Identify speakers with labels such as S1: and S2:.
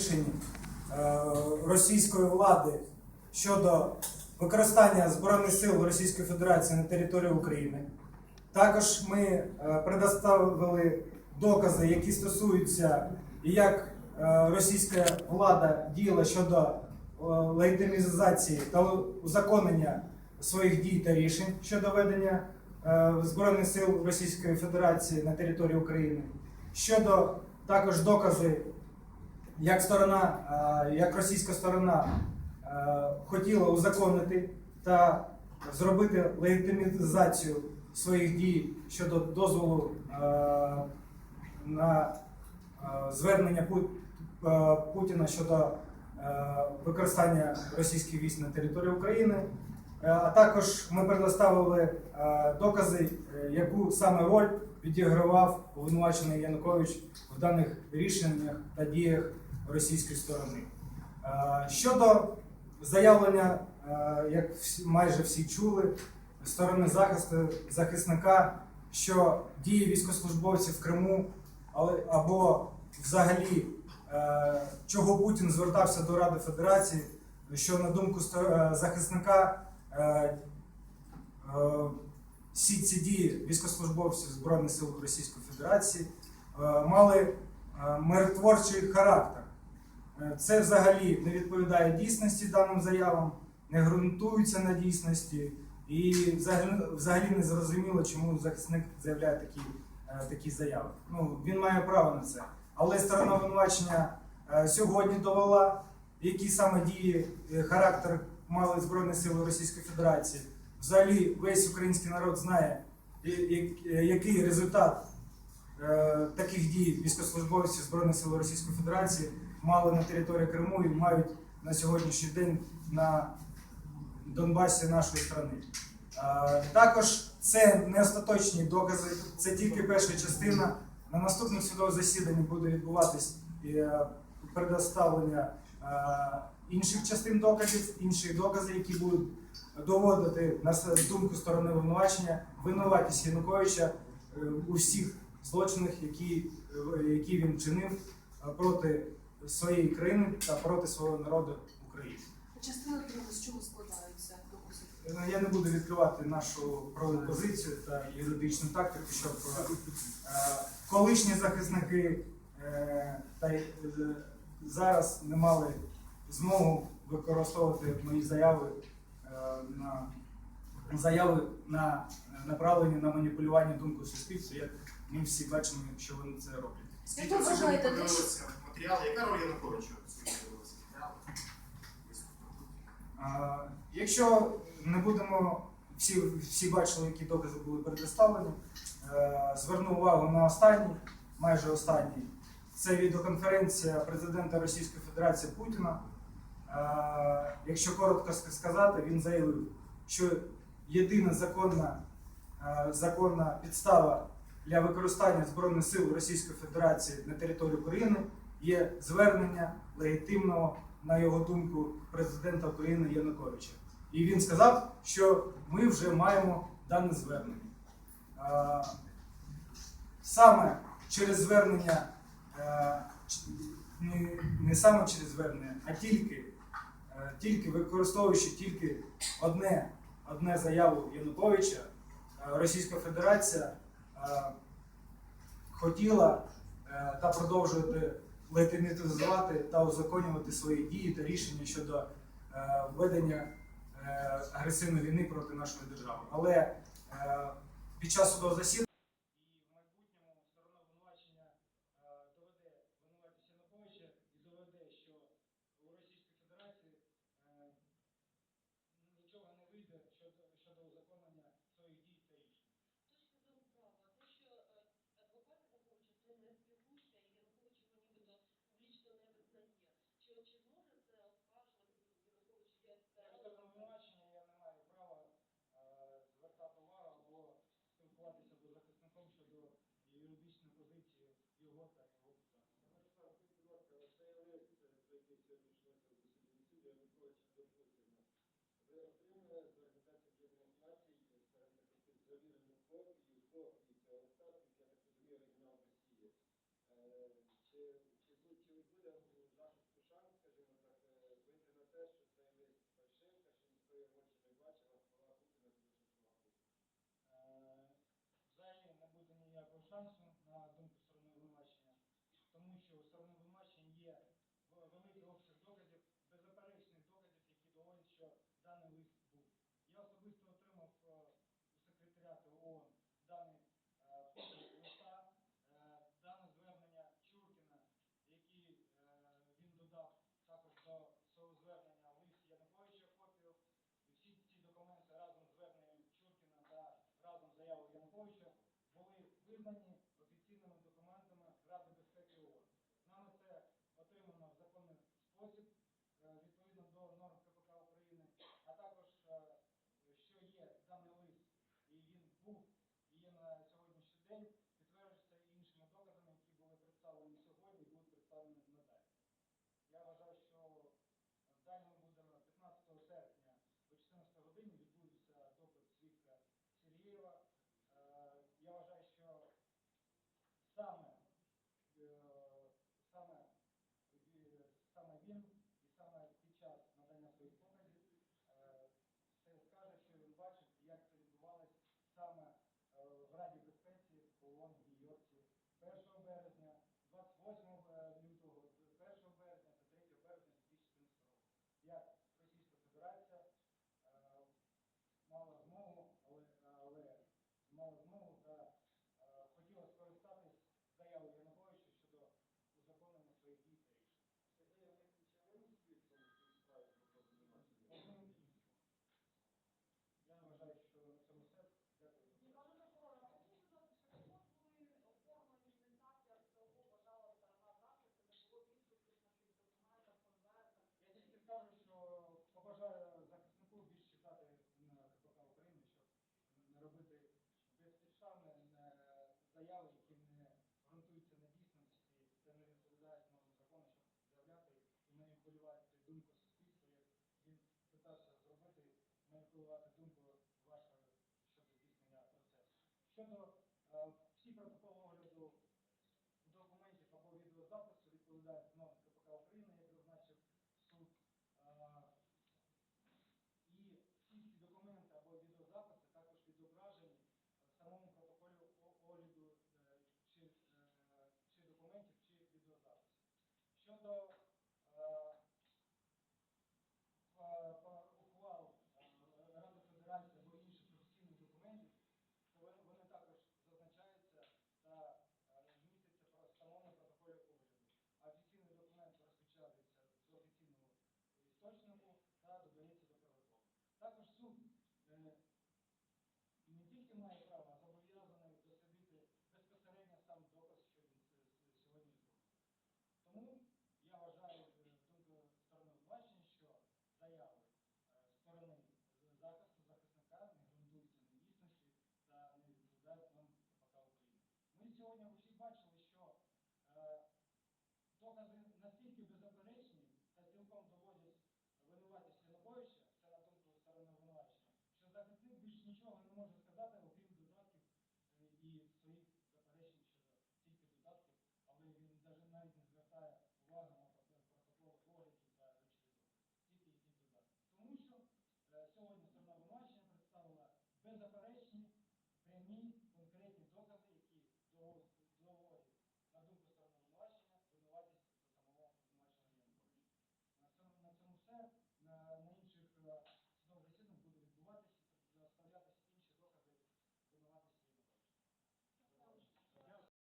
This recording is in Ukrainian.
S1: рішень е, російської влади щодо використання Збройних сил Російської Федерації на території України. Також ми е, предоставили докази, які стосуються і як е, російська влада діяла щодо легітимізації та узаконення своїх дій та рішень щодо ведення Збройних сил Російської Федерації на території України. Щодо також докази, як сторона, е, як російська сторона е, хотіла узаконити та зробити легітимізацію своїх дій щодо дозволу е, на звернення Путіна щодо використання російських військ на території України. А також ми предоставили докази, яку саме роль відігравав обвинувачений Янукович в даних рішеннях та діях російської сторони. Е, Щодо заявлення, е, як майже всі чули, сторони захисту захисника, що дії військовослужбовців в Криму, або взагалі е, чого Путін звертався до Ради Федерації, що на думку захисника всі ці дії військовослужбовців Збройних сил Російської Федерації мали миротворчий характер. Е, Це взагалі не відповідає дійсності даним заявам, не ґрунтується на дійсності, і взагалі, не зрозуміло, чому захисник заявляє такі, е, такі заяви. Ну, він має право на це. Але сторона обвинувачення е, сьогодні довела, які саме дії, характер мали Збройні Сили Російської Федерації. Взагалі весь український народ знає, який результат таких дій військовослужбовців Збройних сил Російської Федерації мали на території Криму і мають на сьогоднішній день на Донбасі нашої країни. Також це не остаточні докази, це тільки перша частина. На наступних судових засіданнях буде відбуватись е, предоставлення е, інших частин доказів, інші докази, які будуть доводити на думку сторони обвинувачення винуватість Януковича е, у всіх злочинах, які, які він вчинив е, проти своєї країни та проти свого народу України.
S2: Частина друга з чого складаються докази?
S1: Е, Я не буду відкривати нашу правову позицію та юридичну тактику, щоб е, колишні захисники е, та е, зараз не мали змогу використовувати мої заяви на заяви на направлені на маніпулювання думкою суспільства. Як ми всі бачимо, що вони це роблять.
S2: Ви вважаєте, те, що
S3: матеріал, яка роль Януковича в цьому з'явилася
S1: Якщо не будемо, всі, всі бачили, які докази були предоставлені, е, зверну увагу на останній, майже останній. Це відеоконференція президента Російської Федерації Путіна. Е, Якщо коротко сказати, він заявив, що єдина законна, е, законна підстава для використання Збройних сил Російської Федерації на території України є звернення легітимного, на його думку, президента України Януковича. І він сказав, що ми вже маємо дане звернення. Саме через звернення, е, не, саме через звернення, а тільки, е, тільки використовуючи тільки одне, одне заяву Януковича, е, Російська Федерація хотіла та продовжувати легітимізувати та узаконювати свої дії та рішення щодо е, ведення е, агресивної війни проти нашої держави. Але е, під час судового засідання і в майбутньому сторона обвинувачення е, доведе винуватість Януковича і доведе, що у Російській Федерації е, нічого не вийде щодо, щодо узаконення своїх дій та рішень.
S4: Точка зору права. Те, що е, адвокат Януковича це не співгуща, і Янукович його нібито публічно не визнає. Чи, чи зможе це оскаржувати Як
S1: обвинувачення я не маю права е, звертати увагу або спілкуватися з захисником щодо юридичної позиції його та його питання.
S5: Цей лист, про який сьогодні йшлося в засіданні суду Януковича до Путіна. Ви отримали з Організації Об'єднаних Націй, скажімо так, якусь завірену копію, копію цього оскільки, я так розумію, оригінал Росії. Е, Чи, чи, чи буде захист
S1: що у самому вимаченні є великий обсяг доказів, беззаперечних доказів, які доводять, що даний лист думку суспільства, як він питався зробити, маніпулювати думку вашою щодо здійснення процесу. Щодо е, всі протоколи огляду документів або відеозапису відповідають норм КПК України, як зазначив суд. Е, і всі ці документи або відеозаписи також відображені в самому протоколі огляду е, чи, е, чи документів, чи відеозаписів. Щодо сьогодні ви всі бачили, що е, докази настільки беззаперечні та цілком доводять винуватість Януковича, це на думку сторони винувачення, що захисник більш нічого не може сказати.